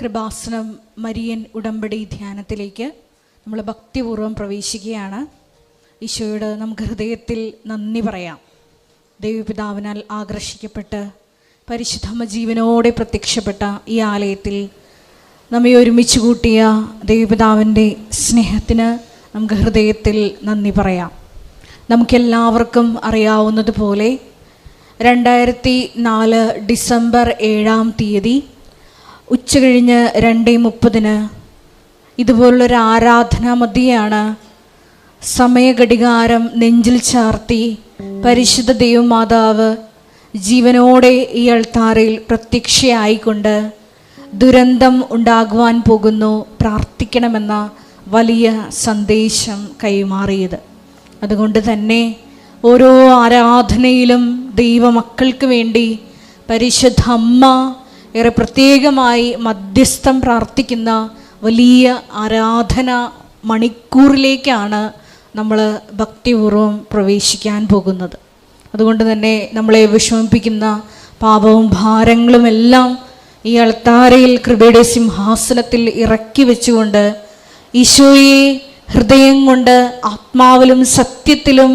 Kripasanam Marian ഉടമ്പടി ധ്യാനത്തിലേക്ക് നമ്മൾ ഭക്തിപൂർവം പ്രവേശിക്കുകയാണ്. ഈശോയോട് നമുക്ക് ഹൃദയത്തിൽ നന്ദി പറയാം. ദൈവപിതാവിനാൽ ആകർഷിക്കപ്പെട്ട് പരിശുദ്ധമ ജീവനോടെ പ്രത്യക്ഷപ്പെട്ട ഈ ആലയത്തിൽ നമ്മെ ഒരുമിച്ച് കൂട്ടിയ ദൈവപിതാവിന്റെ സ്നേഹത്തിന് നമുക്ക് ഹൃദയത്തിൽ നന്ദി പറയാം. നമുക്കെല്ലാവർക്കും അറിയാവുന്നതുപോലെ രണ്ടായിരത്തി നാല് ഡിസംബർ ഏഴാം തീയതി ഉച്ചകഴിഞ്ഞ് രണ്ടേ മുപ്പതിന്. ഇതുപോലുള്ളൊരു ആരാധനാ മതിയാണ്. സമയഘടികാരം നെഞ്ചിൽ ചാർത്തി പരിശുദ്ധ ദൈവമാതാവ് ജീവനോടെ ഈ അൾത്താറയിൽ പ്രത്യക്ഷയായിക്കൊണ്ട് ദുരന്തം ഉണ്ടാകുവാൻ പോകുന്നു പ്രാർത്ഥിക്കണമെന്ന വലിയ സന്ദേശം കൈമാറിയത്. അതുകൊണ്ട് തന്നെ ഓരോ ആരാധനയിലും ദൈവമക്കൾക്ക് വേണ്ടി പരിശുദ്ധ അമ്മ ഏറെ പ്രത്യേകമായി മധ്യസ്ഥം പ്രാർത്ഥിക്കുന്ന വലിയ ആരാധന മണിക്കൂറിലേക്കാണ് നമ്മൾ ഭക്തിപൂർവം പ്രവേശിക്കാൻ പോകുന്നത്. അതുകൊണ്ട് തന്നെ നമ്മളെ വിഷമിപ്പിക്കുന്ന പാപവും ഭാരങ്ങളും എല്ലാം ഈ അൾത്താരയിൽ കൃപയുടെ സിംഹാസനത്തിൽ ഇറക്കി വെച്ചുകൊണ്ട് ഈശോയെ ഹൃദയം കൊണ്ട് ആത്മാവിലും സത്യത്തിലും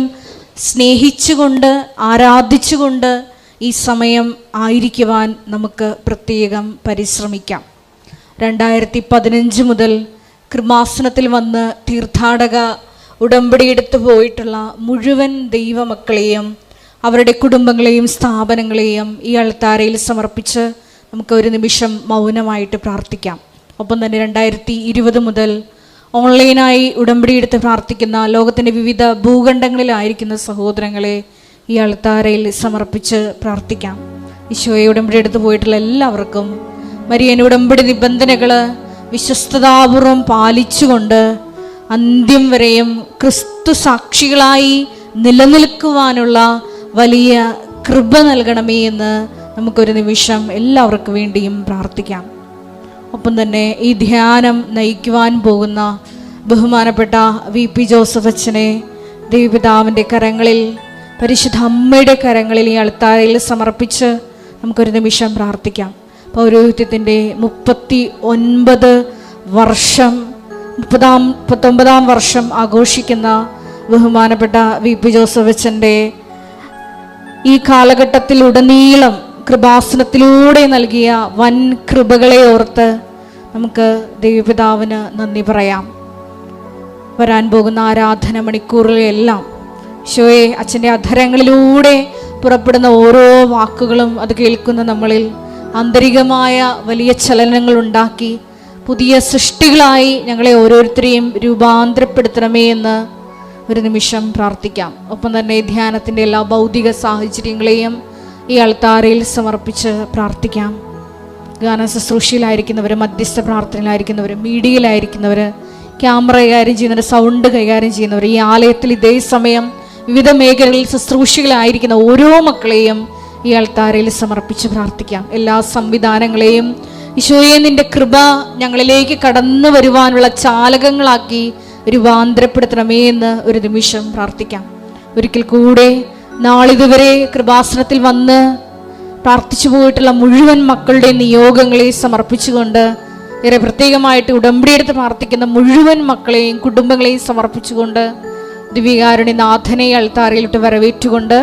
സ്നേഹിച്ചുകൊണ്ട് ആരാധിച്ചുകൊണ്ട് ഈ സമയം ആയിരിക്കുവാൻ നമുക്ക് പ്രത്യേകം പരിശ്രമിക്കാം. രണ്ടായിരത്തി പതിനഞ്ച് മുതൽ കൃമാസനത്തിൽ വന്ന് തീർത്ഥാടക ഉടമ്പടിയെടുത്ത് പോയിട്ടുള്ള മുഴുവൻ ദൈവമക്കളെയും അവരുടെ കുടുംബങ്ങളെയും സ്ഥാപനങ്ങളെയും ഈ അൾത്താരയിൽ സമർപ്പിച്ച് നമുക്ക് ഒരു നിമിഷം മൗനമായിട്ട് പ്രാർത്ഥിക്കാം. ഒപ്പം തന്നെ രണ്ടായിരത്തി ഇരുപത് മുതൽ ഓൺലൈനായി ഉടമ്പടിയെടുത്ത് പ്രാർത്ഥിക്കുന്ന ലോകത്തിന്റെ വിവിധ ഭൂഖണ്ഡങ്ങളിലായിരിക്കുന്ന സഹോദരങ്ങളെ ഈ അൾത്താരയിൽ സമർപ്പിച്ച് പ്രാർത്ഥിക്കാം. ഈശോയെ ഉടമ്പടി എടുത്തു പോയിട്ടുള്ള എല്ലാവർക്കും മരിയൻ ഉടമ്പടി നിബന്ധനകൾ വിശ്വസ്തതാപൂർവം പാലിച്ചുകൊണ്ട് അന്ത്യം വരെയും ക്രിസ്തു സാക്ഷികളായി നിലനിൽക്കുവാനുള്ള വലിയ കൃപ നൽകണമേ എന്ന് നമുക്കൊരു നിമിഷം എല്ലാവർക്കും വേണ്ടിയും പ്രാർത്ഥിക്കാം. ഒപ്പം തന്നെ ഈ ധ്യാനം നയിക്കുവാൻ പോകുന്ന ബഹുമാനപ്പെട്ട വി പി ജോസഫ് അച്ഛനെ ദേവിപിതാവിന്റെ കരങ്ങളിൽ പരിശുദ്ധ അമ്മയുടെ കരങ്ങളിൽ ഈ അൾത്താരയിൽ സമർപ്പിച്ച് നമുക്കൊരു നിമിഷം പ്രാർത്ഥിക്കാം. പൗരോഹിത്യത്തിന്റെ മുപ്പത്തി ഒൻപത് വർഷം മുപ്പതാം മുപ്പത്തൊമ്പതാം വർഷം ആഘോഷിക്കുന്ന ബഹുമാനപ്പെട്ട വി. പി. ജോസഫ് അച്ഛന്റെ ഈ കാലഘട്ടത്തിൽ ഉടനീളം കൃപാസനത്തിലൂടെ നൽകിയ വൻ കൃപകളെ ഓർത്ത് നമുക്ക് ദൈവപിതാവിന് നന്ദി പറയാം. വരാൻ പോകുന്ന ആരാധന മണിക്കൂറുകളെല്ലാം ഷോയെ അച്ഛന്റെ അധരങ്ങളിലൂടെ പുറപ്പെടുന്ന ഓരോ വാക്കുകളും അത് കേൾക്കുന്ന നമ്മളിൽ ആന്തരികമായ വലിയ ചലനങ്ങൾ ഉണ്ടാക്കി പുതിയ സൃഷ്ടികളായി ഞങ്ങളെ ഓരോരുത്തരെയും രൂപാന്തരപ്പെടുത്തണമേ എന്ന് ഒരു നിമിഷം പ്രാർത്ഥിക്കാം. ഒപ്പം തന്നെ ധ്യാനത്തിന്റെ എല്ലാ ഭൗതിക സാഹചര്യങ്ങളെയും ഈ അൾത്താരയിൽ സമർപ്പിച്ച് പ്രാർത്ഥിക്കാം. ഗാന ശുശ്രൂഷയിലായിരിക്കുന്നവർ മധ്യസ്ഥ പ്രാർത്ഥനയിലായിരിക്കുന്നവർ മീഡിയയിലായിരിക്കുന്നവർ ക്യാമറ കൈകാര്യം ചെയ്യുന്നവർ സൗണ്ട് കൈകാര്യം ചെയ്യുന്നവർ ഈ ആലയത്തിൽ ഇതേ സമയം വിവിധ മേഖലകളിൽ ശുശ്രൂഷകളായിരിക്കുന്ന ഓരോ മക്കളെയും ഈ അൾത്താരയിൽ സമർപ്പിച്ച് പ്രാർത്ഥിക്കാം. എല്ലാ സംവിധാനങ്ങളെയും ഈശോയെ നിന്റെ കൃപ ഞങ്ങളിലേക്ക് കടന്നു വരുവാനുള്ള ചാലകങ്ങളാക്കി രൂപാന്തരപ്പെടുത്തണമേ എന്ന് ഒരു നിമിഷം പ്രാർത്ഥിക്കാം. ഒരിക്കൽ കൂടെ നാളിതുവരെ കൃപാസനത്തിൽ വന്ന് പ്രാർത്ഥിച്ചു പോയിട്ടുള്ള മുഴുവൻ മക്കളുടെ നിയോഗങ്ങളെ സമർപ്പിച്ചുകൊണ്ട് ഏറെ പ്രത്യേകമായിട്ട് ഉടമ്പടിയെടുത്ത് പ്രാർത്ഥിക്കുന്ന മുഴുവൻ മക്കളെയും കുടുംബങ്ങളെയും സമർപ്പിച്ചുകൊണ്ട് ദിവ്യകാരുണി നാഥനെ അൾത്താരയിലിട്ട് വരവേറ്റുകൊണ്ട്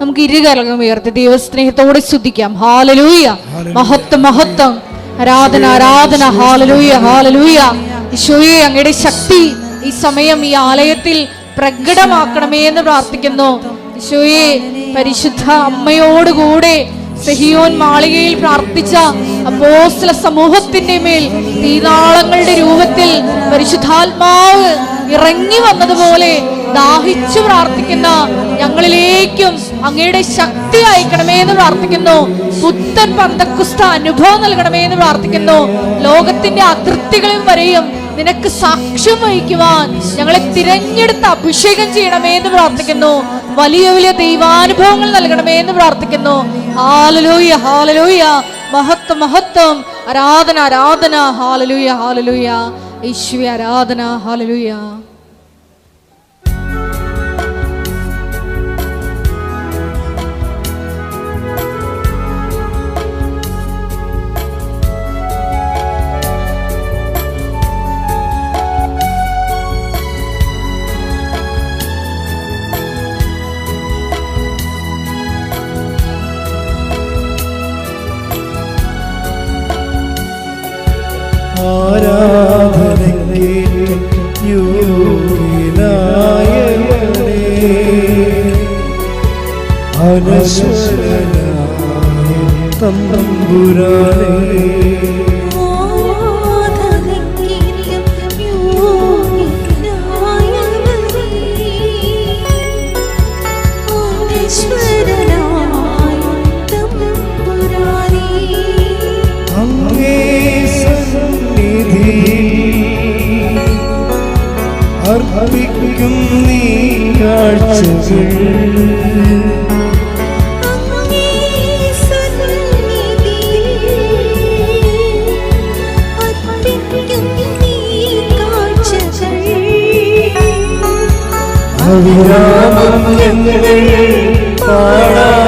നമുക്ക് ഇരുകലകം ഉയർത്തി ദൈവസ്നേഹത്തോടെ സ്തുതിക്കാം. ഹാലലൂയ മഹത്വം മഹത്വം. ആരാധന ആരാധന. ഹാലലൂയ ഹാലലൂയ ഈശോയെ അങ്ങയുടെ ശക്തി ഈ സമയം ഈ ആലയത്തിൽ പ്രകടമാക്കണമേ എന്ന് പ്രാർത്ഥിക്കുന്നു. ഈശോയെ പരിശുദ്ധ അമ്മയോട് കൂടെ സെഹിയോൻ മാളികയിൽ പ്രാർത്ഥിച്ച അപ്പോസ്ല സമൂഹത്തിന്റെ മേൽ തീനാളങ്ങളുടെ രൂപത്തിൽ പരിശുദ്ധാത്മാവ് ഇറങ്ങി വന്നതുപോലെ ദാഹിച്ചു പ്രാർത്ഥിക്കുന്ന. ഞങ്ങളിലേക്കും അങ്ങയുടെ ശക്തി അയക്കണമേ എന്ന് പ്രാർത്ഥിക്കുന്നു. പുത്തൻ പന്തക്കുസ്ത അനുഭവം നൽകണമേ എന്ന് പ്രാർത്ഥിക്കുന്നു. ലോകത്തിന്റെ അതിർത്തികളിൽ വരെയും നിനക്ക് സാക്ഷ്യം വഹിക്കുവാൻ ഞങ്ങളെ തിരഞ്ഞെടുത്ത് അഭിഷേകം ചെയ്യണമേ എന്ന് പ്രാർത്ഥിക്കുന്നു. വലിയ വലിയ ദൈവാനുഭവങ്ങൾ നൽകണമേ എന്ന് പ്രാർത്ഥിക്കുന്നു. Hallelujah hallelujah. മഹത്വം മഹത്വം. ആരാധന ആരാധന. Hallelujah hallelujah. ഈശ്വര ആരാധന. ഹാലലൂയ. അനശ്വരനായ തമ്പുരാനേ അർപ്പിക്കും നീ കാഴ്ചകൾ അവിരാമം ഞങ്ങൾ പാടാം.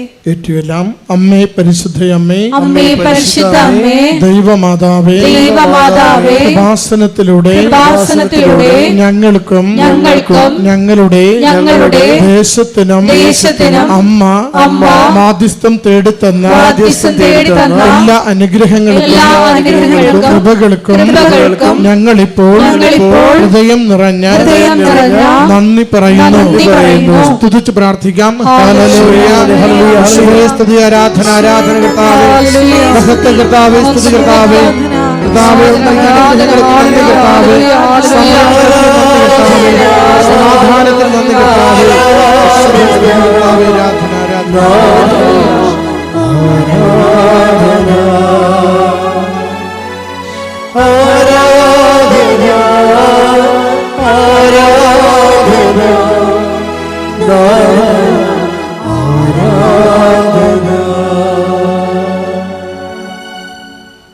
ഏറ്റുമെല്ലാം അമ്മേ പരിശുദ്ധ അമ്മേ പരിശുദ്ധ അമ്മേ ദൈവമാതാവേ ദൈവമാതാവേ ഉപാസനത്തിലൂടെ ഉപാസനത്തിലൂടെ ഞങ്ങൾക്കും ഞങ്ങൾക്കും ഞങ്ങളുടെ ഞങ്ങളുടെ ദേശത്തിനും ദേശത്തിനും അമ്മ അമ്മ മാധ്യസ്ഥം തേടിത്തന്ന മാധ്യസ്ഥം തേടിത്തന്ന എല്ലാ അനുഗ്രഹങ്ങൾക്കും കൃപകൾക്കും ഞങ്ങളിപ്പോൾ ഹൃദയം നിറഞ്ഞ നന്ദി പറയുന്നു. നന്ദി പറയുന്നു. സ്തുതിച്ച് പ്രാർത്ഥിക്കാം. ഹല്ലേലൂയ, ഹല്ലേലൂയ, ഹല്ലേലൂയ, സ്തുതി ആരാധന ആരാധന കർത്താവേ ഹല്ലേലൂയ. മഹത്വ കർത്താവേ സ്തുതി കർത്താവേ കർത്താവേ ഞങ്ങൾക്ക് നന്ദി കർത്താവേ സമാധാനത്തിന് നന്ദി കർത്താവേ സമാധാനത്തിന് നന്ദി കർത്താവേ കർത്താവേ, ആരാധന ആരാധന ആരാധന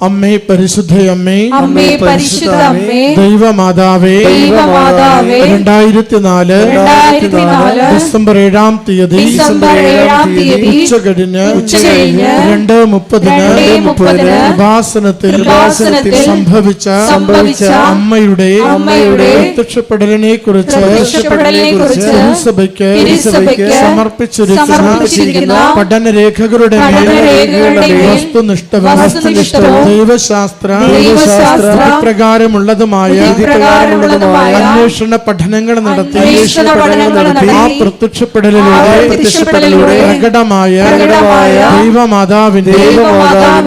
അമ്മേ പരിശുദ്ധയമ്മേ അമ്മേ. അമ്മേ പരിശുദ്ധ അമ്മേ. ദൈവമാതാവേ. ദൈവമാതാവേ. രണ്ടായിരത്തി നാല് രണ്ടായിരത്തി നാല് ഡിസംബർ ഏഴാം തീയതി. ഡിസംബർ ഏഴാം തീയതി. ഉച്ച കഴിഞ്ഞ് ഉച്ചകഴിഞ്ഞ് രണ്ട് മുപ്പതിന് രണ്ട് മുപ്പതിന് കൃപാസനത്തിൽ കൃപാസനത്തിൽ സംഭവിച്ച സംഭവിച്ച അമ്മയുടെ അമ്മയുടെ പ്രത്യക്ഷപ്പെടലിനെ കുറിച്ച് തിരുസഭയ്ക്ക് തിരുസഭയ്ക്ക് സമർപ്പിച്ചിരിക്കുന്ന പഠനരേഖകളുടെ മേൽ വസ്തുനിഷ്ഠ വസ്തുനിഷ്ഠവും ദൈവശാസ്ത്ര ദൈവശാസ്ത്ര പ്രകാരമുള്ളതുമായ അന്വേഷണ പഠനങ്ങൾ നടത്തി ആ പ്രത്യക്ഷപ്പെടലിലൂടെ പ്രത്യക്ഷപ്പെടലിലൂടെ പ്രകടമായ ദൈവമാതാവിന്റെ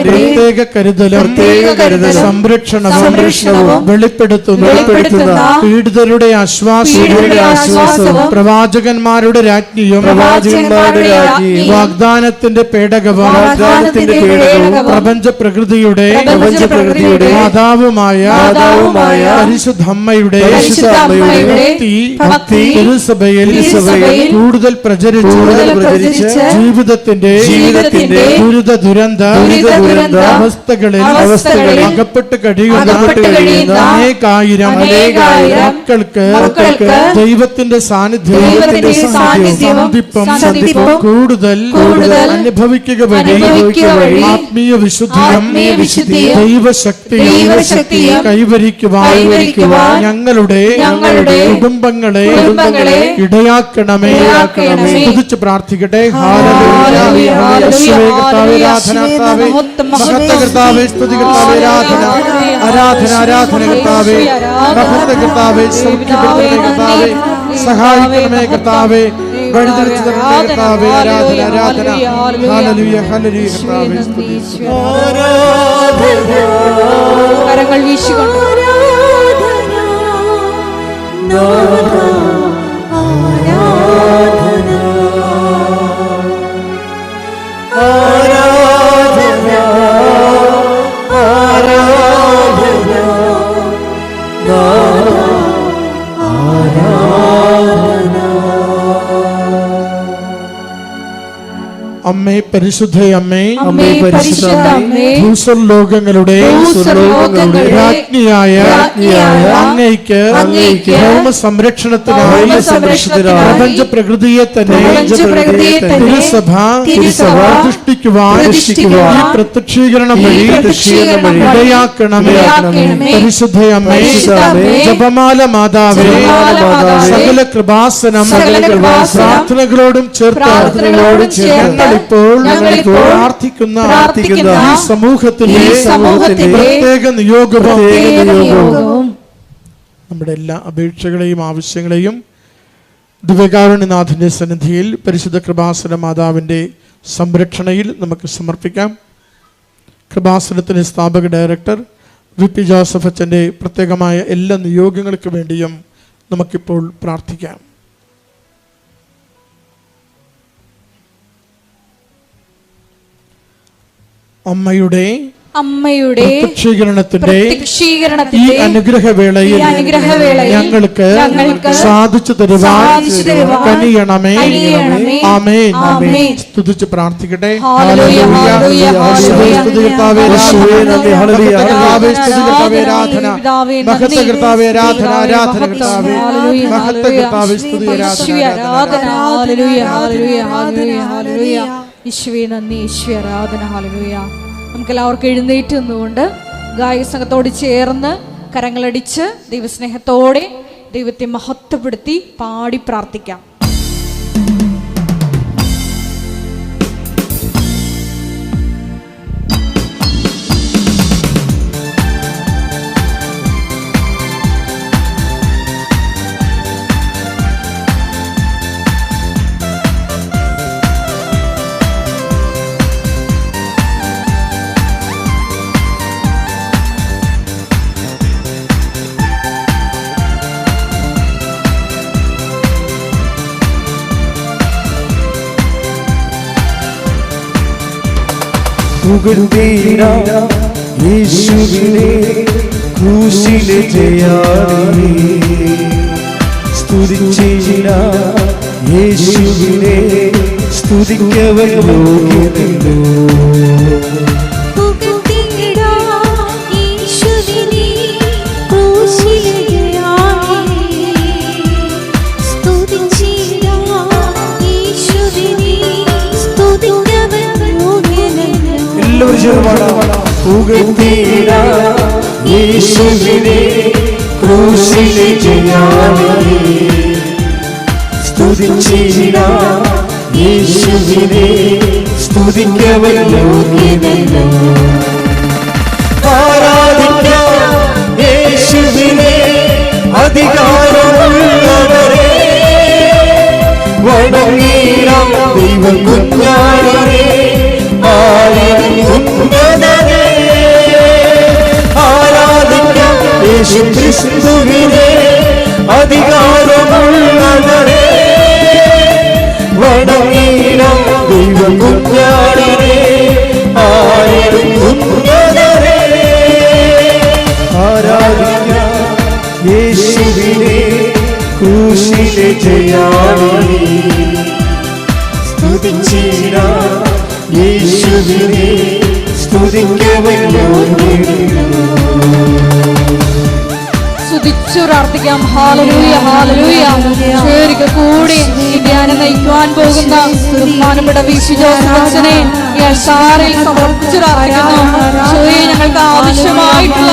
പ്രത്യേക കരുതലും പ്രത്യേക കരുതൽ സംരക്ഷണവും സംരക്ഷണവും വെളിപ്പെടുത്തുന്നു വെളിപ്പെടുത്തുന്ന പീഡിതരുടെ ആശ്വാസയുടെ ആശ്വാസവും പ്രവാചകന്മാരുടെ രാജ്ഞിയും പ്രവാചകന്മാരുടെ രാജ്ഞിയും വാഗ്ദാനത്തിന്റെ പേടകവും വാഗ്ദാനത്തിന്റെ പേടകവും പ്രപഞ്ച പ്രകൃതിയുടെ പ്രപഞ്ച പ്രകൃതിയുടെ മാതാവുമായ മാതാവുമായ പരിശുദ്ധമ്മയുടെ ഭക്തി ഭക്തി തിരുസഭയിൽ കൂടുതൽ പ്രചരിച്ച് കൂടുതൽ പ്രചരിച്ച് ജീവിതത്തിന്റെ ജീവിതത്തിന്റെ ദുരിത ദുരന്ത ദുരിത ദുരന്ത അവസ്ഥകളിൽ അവസ്ഥകളിൽ അകപ്പെട്ട് കഴിയുന്ന അനേകായിരം അനേകായിരം മക്കൾക്ക് മക്കൾക്ക് ദൈവത്തിന്റെ സാന്നിധ്യം സന്ധിപ്പും സന്ധിപ്പും കൂടുതൽ കൂടുതൽ അനുഭവിക്കുക വഴി അനുഭവിക്കുക വഴി ആത്മീയ വിശുദ്ധിയും ദൈവശക്തിയും ദൈവശക്തിയും കൈവരിക്കുവാൻ ഞങ്ങളുടെ ഞങ്ങളുടെ കുടുംബങ്ങളെ കുടുംബങ്ങളെ ഇടയാക്കണമേ. സ്തുതിച്ച് പ്രാർത്ഥിക്കട്ടെ. ഹല്ലേലൂയ, യേശുവേ കർത്താവേ, ആരാധന ആരാധന ആരാധന കർത്താവേ. സൗഖ്യപ്പെടുത്തണമേ കർത്താവേ. സഹായിക്കണമേ കർത്താവേ. ആരാധന കർത്താവേ ആരാധന. അമ്മേ പരിശുദ്ധ അമ്മേ. അമ്മേ പരിശുദ്ധ അമ്മേ. ഭൂസ്വർലോകങ്ങളുടെ ഭൂസ്വർലോകങ്ങളുടെ രാജ്ഞിയായ അങ്ങയ്ക്ക് അങ്ങയ്ക്ക് ഭൗമ സംരക്ഷണത്തിനായി പ്രപഞ്ച പ്രകൃതിയെ തന്നെ പ്രപഞ്ച പ്രകൃതിയെ തന്നെ തിരുസഭ തിരുസഭ പ്രതിഷ്ഠിക്കുവാൻ ഈ പ്രത്യക്ഷീകരണം വഴി ഇടയാക്കണമേ. പരിശുദ്ധ അമ്മേ. ജപമാല മാതാവേ. സകല കൃപാസനം പ്രാർത്ഥനകളോടും ചേർത്ത് പ്രാർത്ഥനകളോടും ഞങ്ങളിപ്പോൾ പ്രാർത്ഥിക്കുന്ന പ്രാർത്ഥിക്കുന്ന ഈ സമൂഹത്തിന്റെ ഈ സമൂഹത്തിന്റെ പ്രത്യേക നിയോഗവും നമ്മുടെ എല്ലാ അപേക്ഷകളെയും ആവശ്യങ്ങളെയും ദിവ്യകാരുണ്യനാഥന്റെ സന്നിധിയിൽ പരിശുദ്ധ കൃപാസന മാതാവിന്റെ സംരക്ഷണയിൽ നമുക്ക് സമർപ്പിക്കാം. കൃപാസനത്തിന്റെ സ്ഥാപക ഡയറക്ടർ വി പി ജോസഫ് അച്ഛന്റെ പ്രത്യേകമായ എല്ലാ നിയോഗങ്ങൾക്ക് വേണ്ടിയും നമുക്കിപ്പോൾ പ്രാർത്ഥിക്കാം. അമ്മയുടെ അമ്മയുടെ പ്രത്യക്ഷീകരണത്തിന്റെ ഈ അനുഗ്രഹവേളയിൽ ഞങ്ങൾക്ക് സാധിച്ചു തരുവാൻ കനിയണമേ. ആമേൻ. സ്തുതിച്ച് പ്രാർത്ഥിക്കട്ടെ ആരാധന പിതാവേ, നന്ദി. ഈശ്വര ആരാധന എഴുന്നേറ്റ് നിന്നുകൊണ്ട് ഗായക സംഘത്തോട് ചേർന്ന് കരങ്ങളടിച്ച് ദൈവസ്നേഹത്തോടെ ദൈവത്തെ മഹത്വപ്പെടുത്തി പാടി പ്രാർത്ഥിക്കാം പുകഴ്ത്തീരാം യേശുവിനെ ക്രൂശിലെ ജയാളി സ്തുതിച്ചീരാം യേശുവിനെ സ്തുതിക്കവൻ യോഗ്യനല്ലോ എല്ലാവരും ചേർന്ന് പാടാം അധികാരമുള്ളവരെ. ദൈവ കുഞ്ഞാടിനെ ഉന്നതനെ ആരാധിക്കാം യേശു ക്രിസ്തുവിനെ അധികാരമുള്ളവരെ വണങ്ങിയിടാം ദൈവ കുഞ്ഞാടിനെ ആരും ആരാധിക്കാം യേശുവിനെ ക്രൂശിലെ ജയാളിനെ യേശുവിനെ സ്തുതിച്ചു പ്രാർത്ഥിക്കാം ഹാലലൂയ ഹാലലൂയ ചേരുക കൂടി. ധ്യാനം നയിക്കുവാൻ പോകുന്ന ബഹുമാനപ്പെട്ട വിശുജോസനെ സാറിൽ സമർപ്പിച്ചു പ്രാർത്ഥിക്കുന്നു ഞങ്ങൾക്ക് ആവശ്യമായിട്ടുള്ള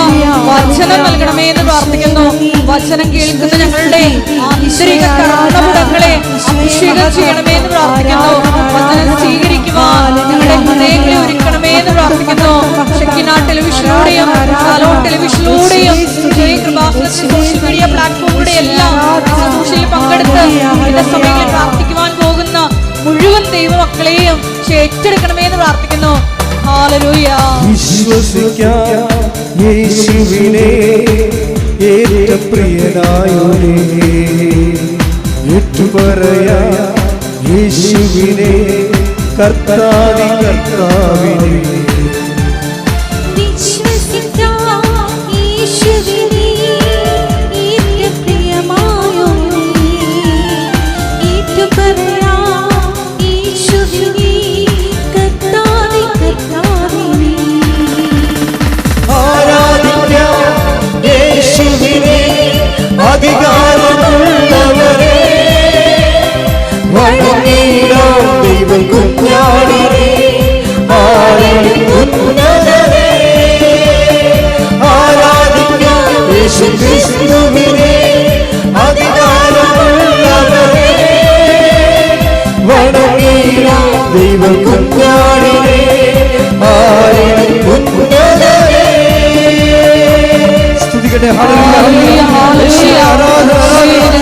വചനം നൽകണമേ എന്ന് പ്രാർത്ഥിക്കുന്നു. വചനം കേൾക്കുന്ന ഞങ്ങളുടെ ആന്തരിക കർണമുടങ്ങളെ അഭിഷേകം ചെയ്യണമേ എന്ന് പ്രാർത്ഥിക്കുന്നു. വചനം സ്വീകരിക്കുവാൻ ഞങ്ങളുടെ ഹൃദയങ്ങളെ ഒരുക്കണമേ എന്ന് പ്രാർത്ഥിക്കുന്നു. ഷെക്കിന ടെലിവിഷനിലൂടെയും ഹലോ ടെലിവിഷനിലൂടെയും മീഡിയ പ്ലാറ്റ്ഫോമിലൂടെ എല്ലാം ശുശ്രൂഷയിൽ പങ്കെടുത്ത് ഇന്ന സമയങ്ങളിൽ പ്രാർത്ഥിക്കുവാൻ പോകുന്ന മുഴുവൻ ദൈവമക്കളെയും ഏറ്റെടുക്കണമേ എന്ന് പ്രാർത്ഥിക്കുന്നു. യേശുവിനെ ഏറ്റ പ്രിയനായോനെ ഏറ്റുപറയാ യേശുവിനെ. കർത്താവി കർത്താവിനെ ക്രിസ്തുവിനെ അധികാരമുള്ളവരെ വണങ്ങിടാം ദൈവ കുഞ്ഞാടിനെ ആരും ഉന്നതരെ സ്തുതിക്കട്ടെ. ജീവിത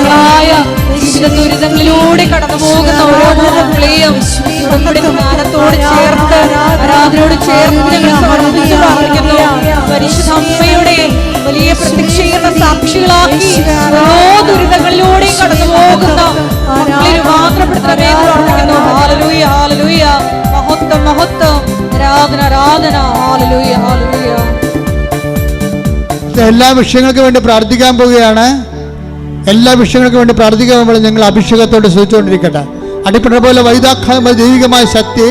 ദുരിതങ്ങളിലൂടെ കടന്നു പോകുന്ന ഓരോരുത്തരെയും നമ്മുടെ ജ്ഞാനത്തോട് ചേർത്ത് ആരാധനയോട് ചേർത്ത് ഞങ്ങൾ സമർപ്പിച്ച് പ്രാർത്ഥിക്കുന്നു. പരിശുദ്ധ അമ്മയുടെ വലിയ പ്രത്യക്ഷീകരണ സാക്ഷികളാക്കി ഓരോ ദുരിതങ്ങളിലൂടെയും കടന്നു പോകുന്ന എന്ന് പ്രാർത്ഥിക്കുന്നു ഹാലലൂയ മഹത്വം മഹത്വം. ആരാധന ആരാധന. ഹാലലൂയ ഹാലലൂയ എല്ലാ വിഷയങ്ങൾക്കും വേണ്ടി പ്രാർത്ഥിക്കാൻ പോവുകയാണ്. എല്ലാ വിഷയങ്ങൾക്കും വേണ്ടി പ്രാർത്ഥിക്കാൻ ഞങ്ങൾ അഭിഷേകത്തോട് ശ്രദ്ധിച്ചുകൊണ്ടിരിക്കട്ടെ അടിപ്പെട്ട പോലെ വൈദാഖായ ദൈവികമായ ശക്തി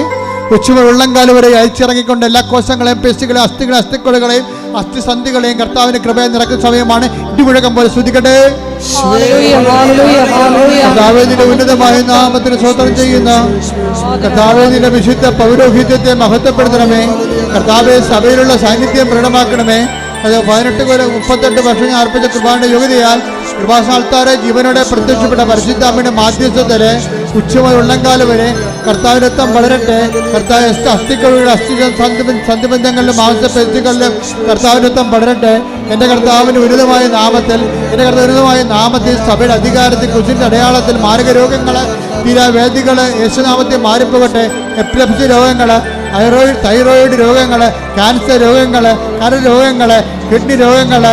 ഉച്ചമുതൽ ഉള്ളംകാലം വരെ അയച്ചിറങ്ങിക്കൊണ്ട് എല്ലാ കോശങ്ങളെയും പേശികളെയും അസ്ഥികളെ അസ്ഥിക്കുളകളെയും അസ്ഥിസന്ധികളെയും കർത്താവിന്റെ കൃപയെ നിറക്കുന്ന സമയമാണ് ഇടിമുഴക്കം പോലെ ശ്രദ്ധിക്കട്ടെ കർത്താവേദിന്റെ ഉന്നതമായ നാമത്തിന് സ്വതന്ത്രം ചെയ്യുന്ന കർത്താവേദിന്റെ വിശുദ്ധ പൗരോഹിത്യത്തെ മഹത്വപ്പെടുത്തണമേ. കർത്താവെ സഭയിലുള്ള സാന്നിധ്യം പ്രകടമാക്കണമേ. അത് പതിനെട്ട് കൊല്ലം മുപ്പത്തെട്ട് വർഷം ഞാൻ അർപ്പിച്ച കൃപാന്റെ യോഗ്യതയാൽ കൃപാസാൽത്താരെ ജീവനോടെ പ്രത്യക്ഷപ്പെട്ട പരിശുദ്ധാമ്മയുടെ മാധ്യസ്ഥത്തിൽ ഉച്ചമുതൽ ഉള്ളംകാലം വരെ കർത്താവിനത്തം വളരട്ടെ. കർത്താവ് അസ്ഥികളുടെ അസ്ഥി സന്ധിബന്ധങ്ങളിലും മാംസപേശികളിലും കർത്താവിനത്തം വളരട്ടെ. എന്റെ കർത്താവിന് ഉന്നതമായ നാമത്തിൽ എന്റെ കർത്താവ് ഉന്നതമായ നാമത്തിൽ സഭയുടെ അധികാരത്തിൽ കുശിന്റെ അടയാളത്തിൽ മാരക രോഗങ്ങൾ തീരാവേദികൾ യേശുനാമത്തിൽ മാറിപ്പോകട്ടെ. എപ്ലപ്സി രോഗങ്ങൾ തൈറോയിഡ് തൈറോയിഡ് രോഗങ്ങൾ ക്യാൻസർ രോഗങ്ങൾ കരരോഗങ്ങൾ കിഡ്നി രോഗങ്ങൾ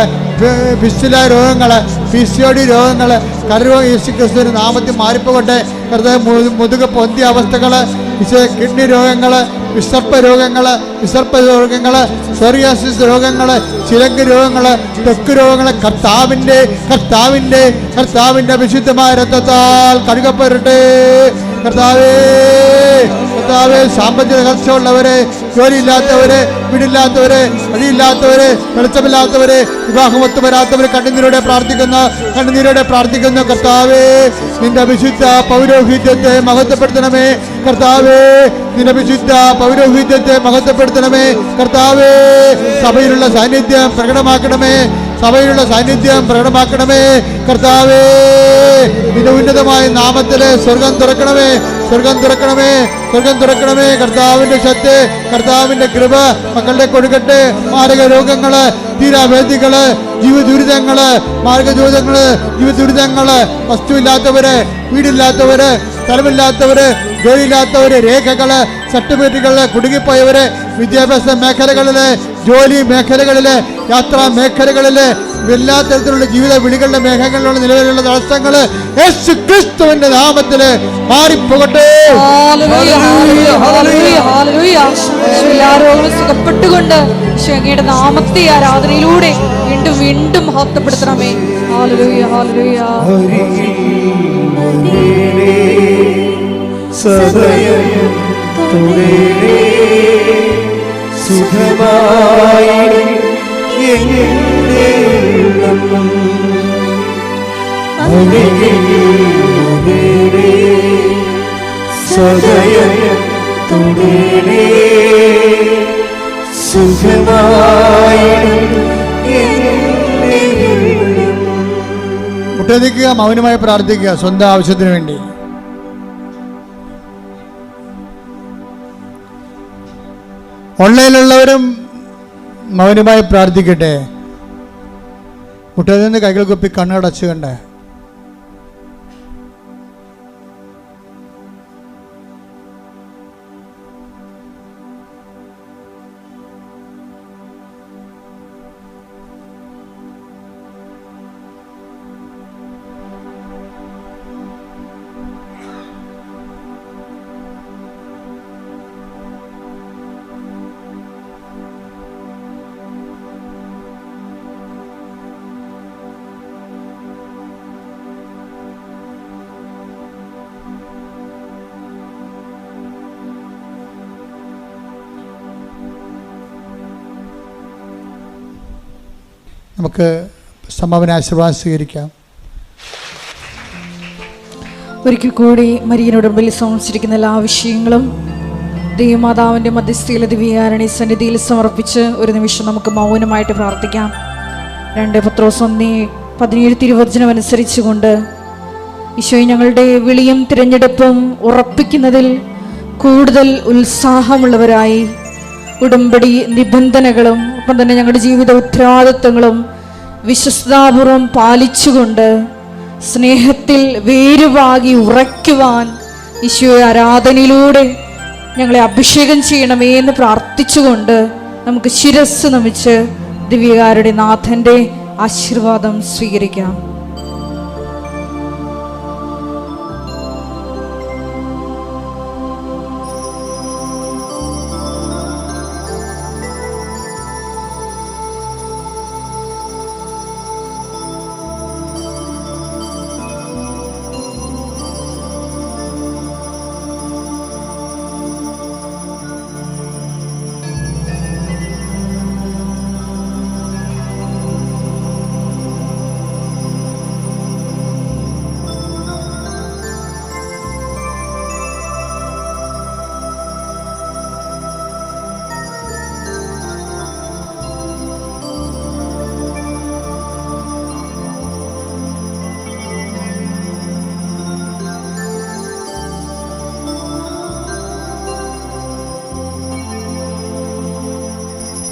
ഫിസ്റ്റുല രോഗങ്ങൾ പി സി ഒ രോഗങ്ങൾ കരരോ യേശു ക്രിസ്തുവിന് നാമത്തിൽ മാറിപ്പോകട്ടെ. ഹൃദയ മുതുക പൊന്തിയ അവസ്ഥകൾ കിഡ്നി രോഗങ്ങൾ വിസർപ്പ രോഗങ്ങൾ വിസർപ്പ രോഗങ്ങൾ സോറിയാസിസ് രോഗങ്ങൾ ചിലങ്ക് രോഗങ്ങൾ തെക്ക് രോഗങ്ങൾ കർത്താവിന്റെ കർത്താവിന്റെ കർത്താവിന്റെ വിശുദ്ധമായ രക്തത്താൽ കഴുകപ്പെടട്ടെ. കർത്താവേ കർത്താവേ സാമ്പത്തിക തകർച്ചയുള്ളവരെ ജോലിയില്ലാത്തവരെ വീടില്ലാത്തവരെ വഴിയില്ലാത്തവരെ വെളിച്ചമില്ലാത്തവരെ വിവാഹമൊത്തു വരാത്തവരെ കണ്ണുനീരോടെ പ്രാർത്ഥിക്കുന്ന കണ്ണുനീരോടെ പ്രാർത്ഥിക്കുന്ന. കർത്താവേ നിന്റെ വിശുദ്ധ പൗരോഹിത്യത്തെ മഹത്വപ്പെടുത്തണമേ. കർത്താവേ നിന്റെ വിശുദ്ധ പൗരോഹിത്യത്തെ മഹത്വപ്പെടുത്തണമേ. കർത്താവേ സഭയിലുള്ള സാന്നിധ്യം പ്രകടമാക്കണമേ. സഭയിലുള്ള സാന്നിധ്യം പ്രകടമാക്കണമേ. കർത്താവേ നിന്റെ ഉന്നതമായ നാമത്തിൽ സ്വർഗം തുറക്കണമേ. സ്വർഗം തുറക്കണമേ. സ്വർഗം തുറക്കണമേ. കർത്താവിന്റെ ശക്തി കർത്താവിന്റെ കൃപ മക്കളുടെ കൊടുക്കട്ടെ. മാരക രോഗങ്ങൾ തീരാവേദികൾ ജീവദുരിതങ്ങൾ ജീവ ജീവദുരിതങ്ങൾ വസ്തുവില്ലാത്തവര് വീടില്ലാത്തവര് സ്ഥലമില്ലാത്തവര് ജോലിയില്ലാത്തവര് രേഖകൾ സർട്ടിഫിക്കറ്റുകൾ കുടുങ്ങിപ്പോയവര് വിദ്യാഭ്യാസ മേഖലകളിൽ ജോലി മേഖലകളിൽ യാത്രാ മേഖലകളിൽ എല്ലാ തരത്തിലുള്ള ജീവിത വിളികളുടെ മേഖലകളിലുള്ള നിലവിലുള്ള തടസ്സങ്ങൾ യേശു ക്രിസ്തുവിന്റെ നാമത്തിൽ മാറിപ്പോകട്ടെ. Hallelujah, hallelujah, hallelujah, hallelujah. Yeshu എല്ലാ രോഗങ്ങളും സുഖപ്പെട്ടുകൊണ്ട് യേശു അങ്ങയുടെ നാമത്തെ ആരാധനയിലൂടെ വീണ്ടും വീണ്ടും മഹത്വപ്പെടുത്തണമേ. ഹാലലൂയ ഹാലലൂയ സദയം തുടരേ സുഖമായി സദയം തുടരേ. സുഖമായി മുട്ടതിക്കുക മൗനമായി പ്രാർത്ഥിക്കുക സ്വന്തം ആവശ്യത്തിന് വേണ്ടി ഓൺലൈനിലുള്ളവരും മൗനമായി പ്രാർത്ഥിക്കട്ടെ. കുട്ടികളിൽ നിന്ന് കൈകൾ കുപ്പി കണ്ണടച്ച് നമുക്ക് സമാപന ആശീർവാദം സ്വീകരിക്കാം. ഒരിക്കൽ കൂടി മരിയനോട് മുമ്പിൽ സമർപ്പിച്ചിരിക്കുന്ന എല്ലാ വിഷയങ്ങളും ദൈവമാതാവിന്റെ മധ്യസ്ഥയിലെ ദിവ്യാരണി സന്നിധിയിൽ സമർപ്പിച്ച് ഒരു നിമിഷം നമുക്ക് മൗനമായിട്ട് പ്രാർത്ഥിക്കാം. രണ്ട് പത്രോസ് ഒന്നേ പതിനേഴ് തിരുവചനം അനുസരിച്ചുകൊണ്ട് ഈശോ ഞങ്ങളുടെ വിളിയും തിരഞ്ഞെടുപ്പും ഉറപ്പിക്കുന്നതിൽ കൂടുതൽ ഉത്സാഹമുള്ളവരായി ഉടമ്പടി നിബന്ധനകളും ഒപ്പം തന്നെ ഞങ്ങളുടെ ജീവിത ഉത്തരവാദിത്വങ്ങളും വിശ്വസ്താപൂർവം പാലിച്ചുകൊണ്ട് സ്നേഹത്തിൽ വേരുവാകി ഉറയ്ക്കുവാൻ ഈശോയെ ആരാധനയിലൂടെ ഞങ്ങളെ അഭിഷേകം ചെയ്യണമേ എന്ന് പ്രാർത്ഥിച്ചുകൊണ്ട് നമുക്ക് ശിരസ് നമിച്ച് ദിവ്യകാരുടെ നാഥന്റെ ആശീർവാദം സ്വീകരിക്കാം.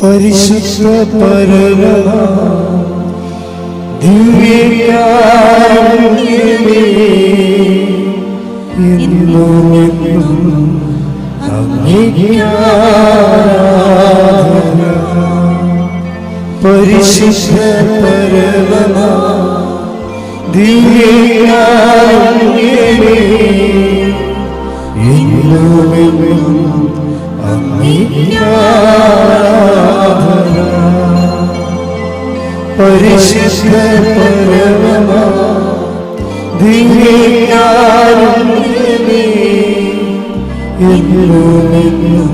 പരിശുദ്ധ ആരാധന. പരിശുദ്ധ എന്നും അങ്ങേക്ക് ആരാധന. പരിശുദ്ധ പരമ ദിവ്യകാരുണ്യമേ എന്നും എന്നും